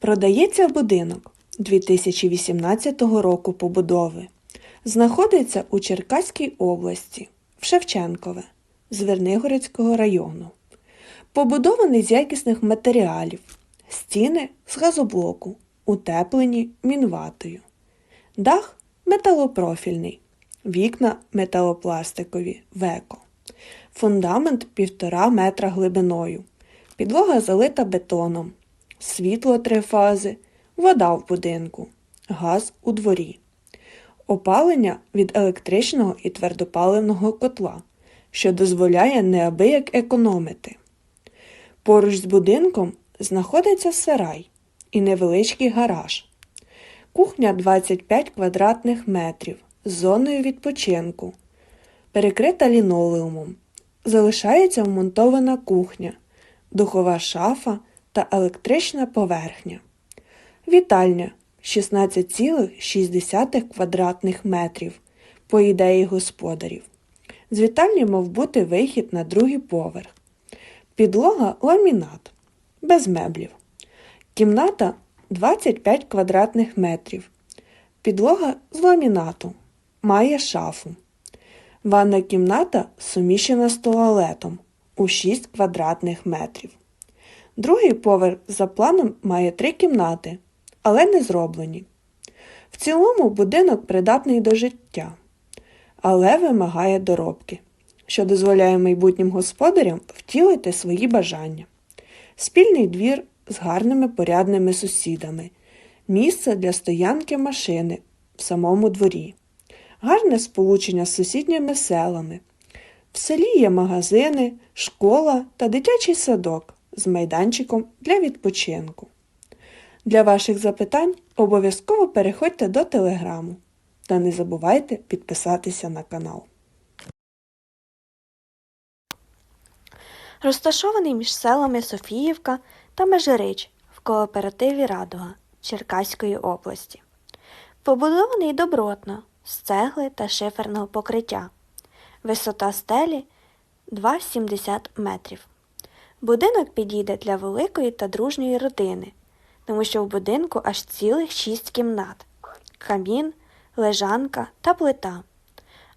Продається будинок 2018 року побудови. Знаходиться у Черкаській області, в Шевченкове, Звернигородського району. Побудований з якісних матеріалів, стіни з газоблоку, утеплені мінватою. Дах металопрофільний, вікна металопластикові веко. Фундамент півтора метра глибиною. Підлога залита бетоном. Світло три фази, вода в будинку, газ у дворі. Опалення від електричного і твердопаливного котла, що дозволяє неабияк економити. Поруч з будинком знаходиться сарай і невеличкий гараж. Кухня 25 квадратних метрів з зоною відпочинку, перекрита лінолеумом. Залишається вмонтована кухня, духова шафа та електрична поверхня. Вітальня 16,6 квадратних метрів, по ідеї господарів. З вітальні мав бути вихід на другий поверх. Підлога ламінат, без меблів. Кімната 25 квадратних метрів. Підлога з ламінату. Має шафу. Ванна кімната суміщена з туалетом у 6 квадратних метрів. Другий поверх за планом має три кімнати, але не зроблені. В цілому будинок придатний до життя, але вимагає доробки, що дозволяє майбутнім господарям втілити свої бажання. Спільний двір з гарними порядними сусідами, місце для стоянки машини в самому дворі, гарне сполучення з сусідніми селами. В селі є магазини, школа та дитячий садок з майданчиком для відпочинку. Для ваших запитань обов'язково переходьте до телеграму та не забувайте підписатися на канал. Розташований між селами Софіївка та Межирич в кооперативі Радуга Черкаської області. Побудований добротно з цегли та шиферного покриття. Висота стелі 2,70 метрів. Будинок підійде для великої та дружньої родини, тому що в будинку аж цілих шість кімнат, камін, лежанка та плита.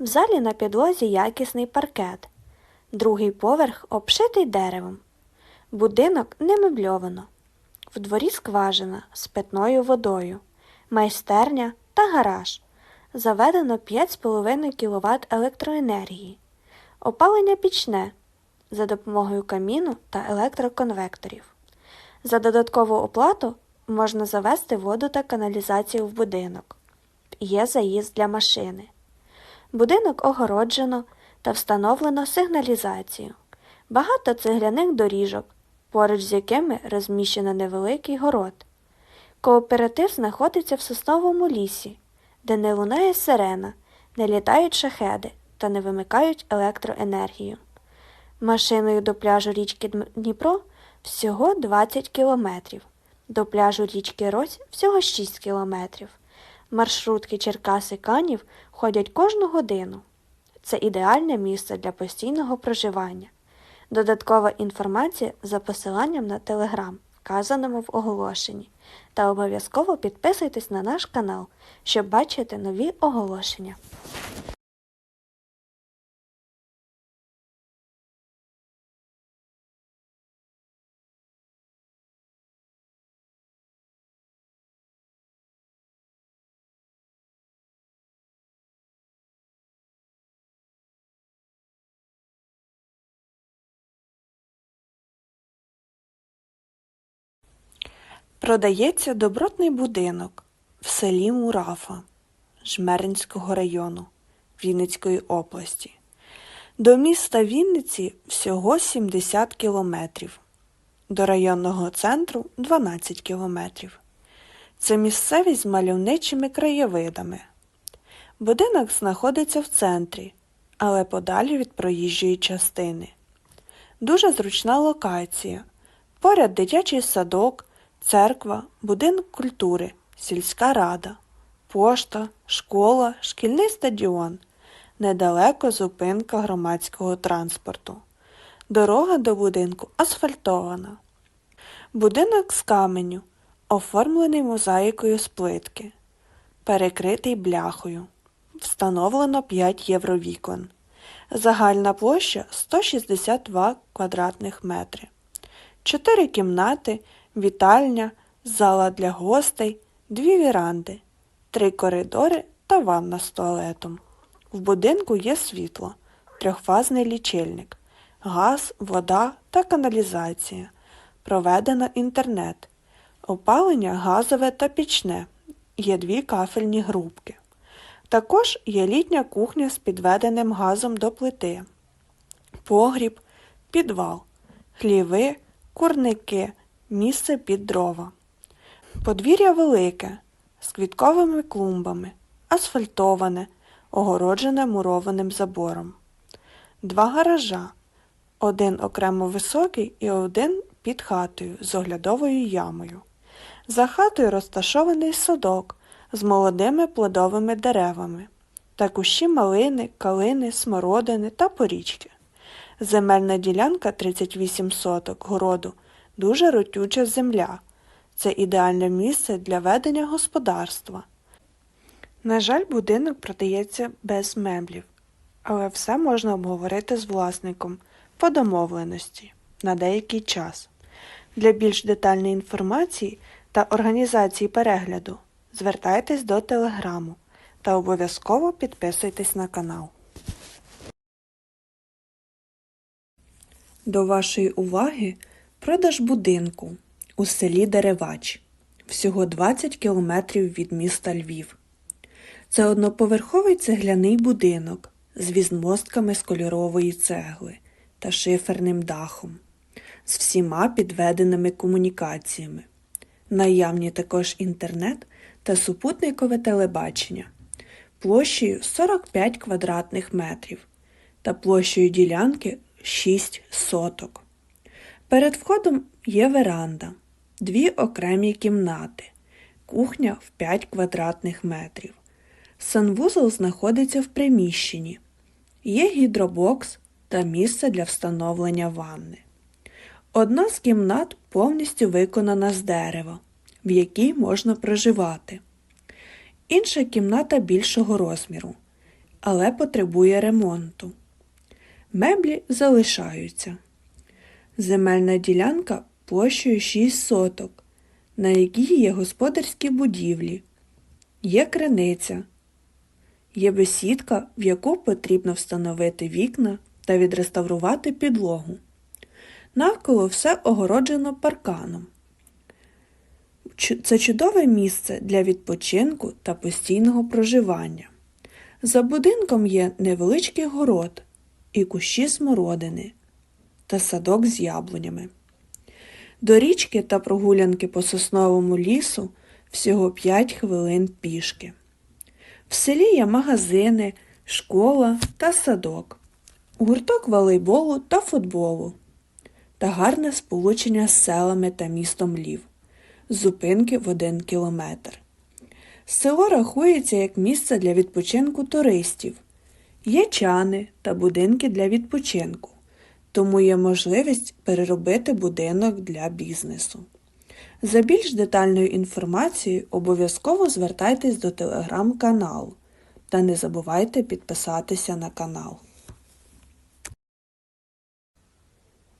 В залі на підлозі якісний паркет. Другий поверх обшитий деревом. Будинок не мебльовано. В дворі скважина з питною водою, майстерня та гараж. Заведено 5,5 кВт електроенергії. Опалення пічне за допомогою каміну та електроконвекторів. За додаткову оплату можна завести воду та каналізацію в будинок. Є заїзд для машини. Будинок огороджено та встановлено сигналізацію. Багато цегляних доріжок, поруч з якими розміщено невеликий город. Кооператив знаходиться в сосновому лісі, де не лунає сирена, не літають шахеди та не вимикають електроенергію. Машиною до пляжу річки Дніпро всього 20 кілометрів, до пляжу річки Рось всього 6 кілометрів. Маршрутки Черкаси Канів ходять кожну годину. Це ідеальне місце для постійного проживання. Додаткова інформація за посиланням на телеграм, вказаному в оголошенні. Та обов'язково підписуйтесь на наш канал, щоб бачити нові оголошення. Продається добротний будинок в селі Мурафа Жмеринського району Вінницької області. До міста Вінниці всього 70 кілометрів, до районного центру 12 кілометрів. Це місцевість з мальовничими краєвидами. Будинок знаходиться в центрі, але подалі від проїжджої частини. Дуже зручна локація. Поряд дитячий садок, церква, будинок культури, сільська рада, пошта, школа, шкільний стадіон. Недалеко зупинка громадського транспорту. Дорога до будинку асфальтована. Будинок з каменю, Оформлений мозаїкою з плитки. Перекритий бляхою. Встановлено 5 євровікон. Загальна площа 162 квадратних метри. Чотири кімнати, вітальня, зала для гостей, дві віранди, три коридори та ванна з туалетом. В будинку є світло, трьохфазний лічильник, газ, вода та каналізація. Проведено інтернет. Опалення газове та пічне. Є дві кафельні грубки. Також є літня кухня з підведеним газом до плити, погріб, підвал, хліви, курники, місце під дрова. Подвір'я велике, з квітковими клумбами, асфальтоване, огороджене мурованим забором. Два гаража, один окремо високий і один під хатою з оглядовою ямою. За хатою розташований садок з молодими плодовими деревами та кущі малини, калини, смородини та порічки. Земельна ділянка 38 соток городу, дуже ротюча земля. Це ідеальне місце для ведення господарства. На жаль, будинок продається без меблів, але все можна обговорити з власником по домовленості на деякий час. Для більш детальної інформації та організації перегляду звертайтесь до телеграму та обов'язково підписуйтесь на канал. До вашої уваги продаж будинку у селі Деревач, всього 20 кілометрів від міста Львів. Це одноповерховий цегляний будинок з візмостками з кольорової цегли та шиферним дахом, з всіма підведеними комунікаціями. Наявні також інтернет та супутникове телебачення площею 45 квадратних метрів та площею ділянки 6 соток. Перед входом є веранда, дві окремі кімнати, кухня в 5 квадратних метрів. Санвузол знаходиться в приміщенні. Є гідробокс та місце для встановлення ванни. Одна з кімнат повністю виконана з дерева, в якій можна проживати. Інша кімната більшого розміру, але потребує ремонту. Меблі залишаються. Земельна ділянка площею 6 соток, на якій є господарські будівлі, є криниця, є бесідка, в яку потрібно встановити вікна та відреставрувати підлогу. Навколо все огороджено парканом. Це чудове місце для відпочинку та постійного проживання. За будинком є невеличкий город і кущі смородини та садок з яблунями. До річки та прогулянки по сосновому лісу всього 5 хвилин пішки. В селі є магазини, школа та садок, гурток волейболу та футболу та гарне сполучення з селами та містом Лів, зупинки в один кілометр. Село рахується як місце для відпочинку туристів. Є чани та будинки для відпочинку, тому є можливість переробити будинок для бізнесу. За більш детальною інформацією обов'язково звертайтесь до телеграм-каналу та не забувайте підписатися на канал.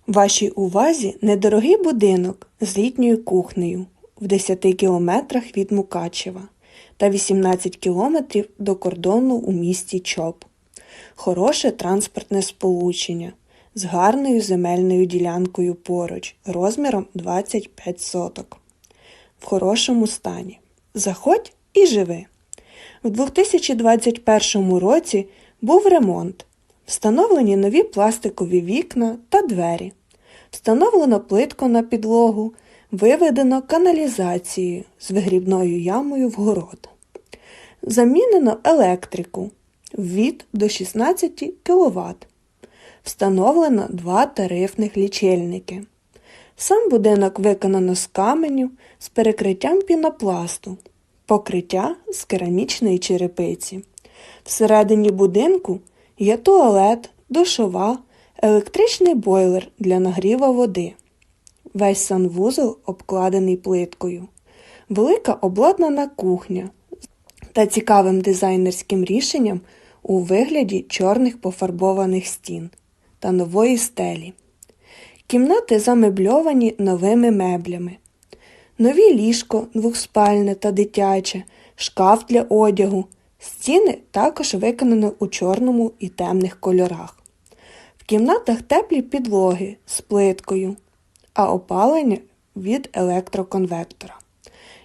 Вашій увазі недорогий будинок з літньою кухнею в 10 кілометрах від Мукачева та 18 кілометрів до кордону у місті Чоп. Хороше транспортне сполучення з гарною земельною ділянкою поруч розміром 25 соток. В хорошому стані. Заходь і живи. В 2021 році був ремонт. Встановлені нові пластикові вікна та двері. Встановлено плитку на підлогу, виведено каналізацію з вигрібною ямою в город. Замінено електрику від до 16 кВт. Встановлено два тарифних лічильники. Сам будинок виконано з каменю з перекриттям пінопласту, покриття з керамічної черепиці. Всередині будинку є туалет, душова, електричний бойлер для нагріва води. Весь санвузол обкладений плиткою. велика обладнана кухня та цікавим дизайнерським рішенням у вигляді чорних пофарбованих стін та нової стелі. Кімнати замебльовані новими меблями. Нові ліжко двохспальне та дитяче, шкаф для одягу. Стіни також виконані у чорному і темних кольорах. В кімнатах теплі підлоги з плиткою, а опалення від електроконвектора.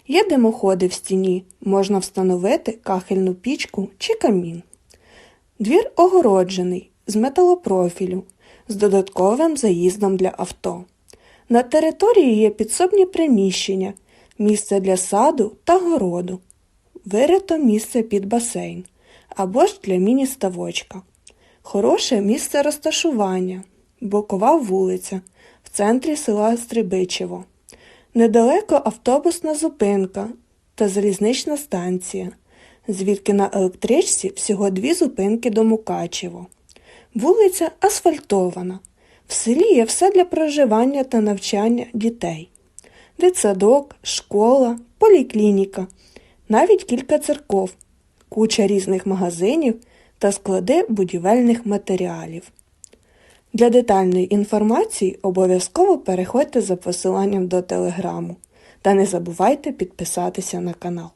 Є димоходи в стіні, можна встановити кахельну пічку чи камін. Двір огороджений з металопрофілю з додатковим заїздом для авто. На території є підсобні приміщення, місце для саду та городу, вирито місце під басейн або ж для міні-ставочка. Хороше місце розташування, бокова вулиця в центрі села Стрибичево. Недалеко автобусна зупинка та залізнична станція, звідки на електричці всього дві зупинки до Мукачево. Вулиця асфальтована. В селі є все для проживання та навчання дітей. Дитсадок, школа, поліклініка, навіть кілька церков, куча різних магазинів та склади будівельних матеріалів. Для детальної інформації обов'язково переходьте за посиланням до телеграму та не забувайте підписатися на канал.